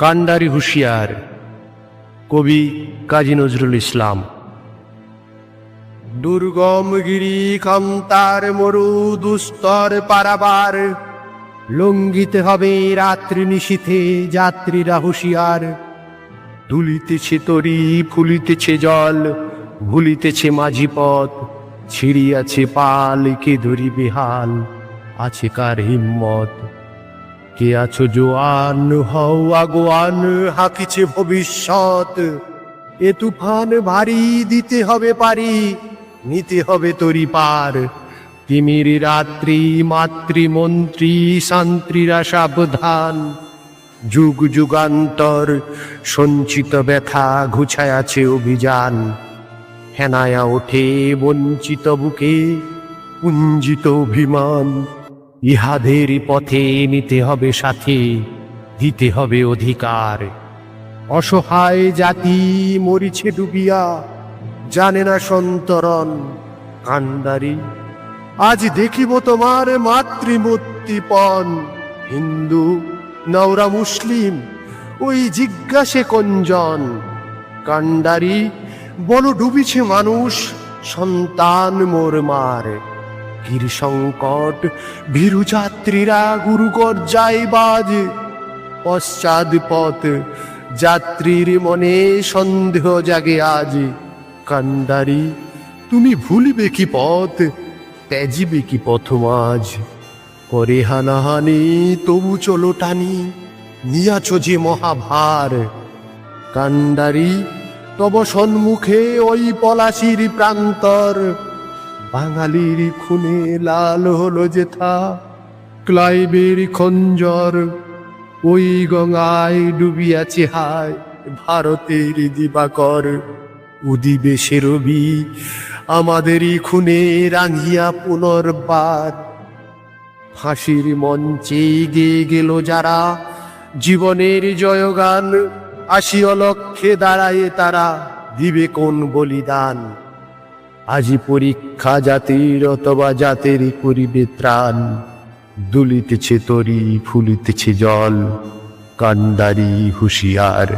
কান্ডারি হুঁশিয়ার, কবি কাজী নজরুল ইসলাম। দুর্গম গিরি কান্তার মরু দুস্তর পারাবার, লঙ্ঘিতে হবে রাত্রি নিশীথে যাত্রীরা হুঁশিয়ার। দুলিতেছে তরি, ফুলিতেছে জল, ভুলিতেছে মাঝি পথ, ছিড়িয়াছে পাল, কে ধরি বেহাল আছে কার হিম্মত? কে আছো জোয়ান? হও আগোয়ান, হাকিছে ভবিষ্যৎ। এ তুফান ভারী দিতে হবে পারি, নিতে হবে তরি পার। তিমির রাত্রি, মাতৃমন্ত্রী, শান্ত্রীরা সাবধান। যুগ যুগান্তর, সঞ্চিত ব্যথা ঘুছায় আছে অভিযান। হেনায়া ওঠে বঞ্চিত বুকে, পুঞ্জিত অভিমান। ইহাদের পথে নিতে হবে সাথে, দিতে হবে অধিকার। অসহায় জাতি মরিছে ডুবিয়া, জানে না সন্তরণ কান্ডারি আজ দেখিব তোমার মাতৃমূর্তিপণ হিন্দু, নওরা মুসলিম, ওই জিজ্ঞাসে কঞ্জন। কান্ডারি বল ডুবিছে মানুষ, সন্তান মোর মার। গির সংকট ভীরু যাত্রীরা গুরু গর্জায় বাজ। পশ্চাদ পথ, যাত্রীর মনে সন্দেহ জাগে আজ। কান্ডারি, তুমি ভুলিবে কি পথ? ত্যাজিবে কি পথ মাঝ? করে হানাহানি, তবু চলো টানি, নিয়াছ যে মহাভার। কান্ডারি, তব সম্মুখে ওই পলাশির প্রান্তর। বাঙালির খুনে লাল হলো যেথা। ক্লাইবের খঞ্জর, ওই গঙ্গায় ডুবিয়াছে হায় ভারতের দিবাকর। উদিবে সে রবি, আমাদেরই খুনে রাঙিয়া পুনর্বার। ফাঁসির মঞ্চে গেয়ে গেল যারা, জীবনের জয়গান আসি অলক্ষে দাঁড়ায় তারা, দিবে কোন বলিদান? আজি পরীক্ষা জাতির অথবা জাতের করিবে ত্রাণ। দুলিতেছে তরি ফুলিতেছে জল কান্দারি হুঁশিয়ার।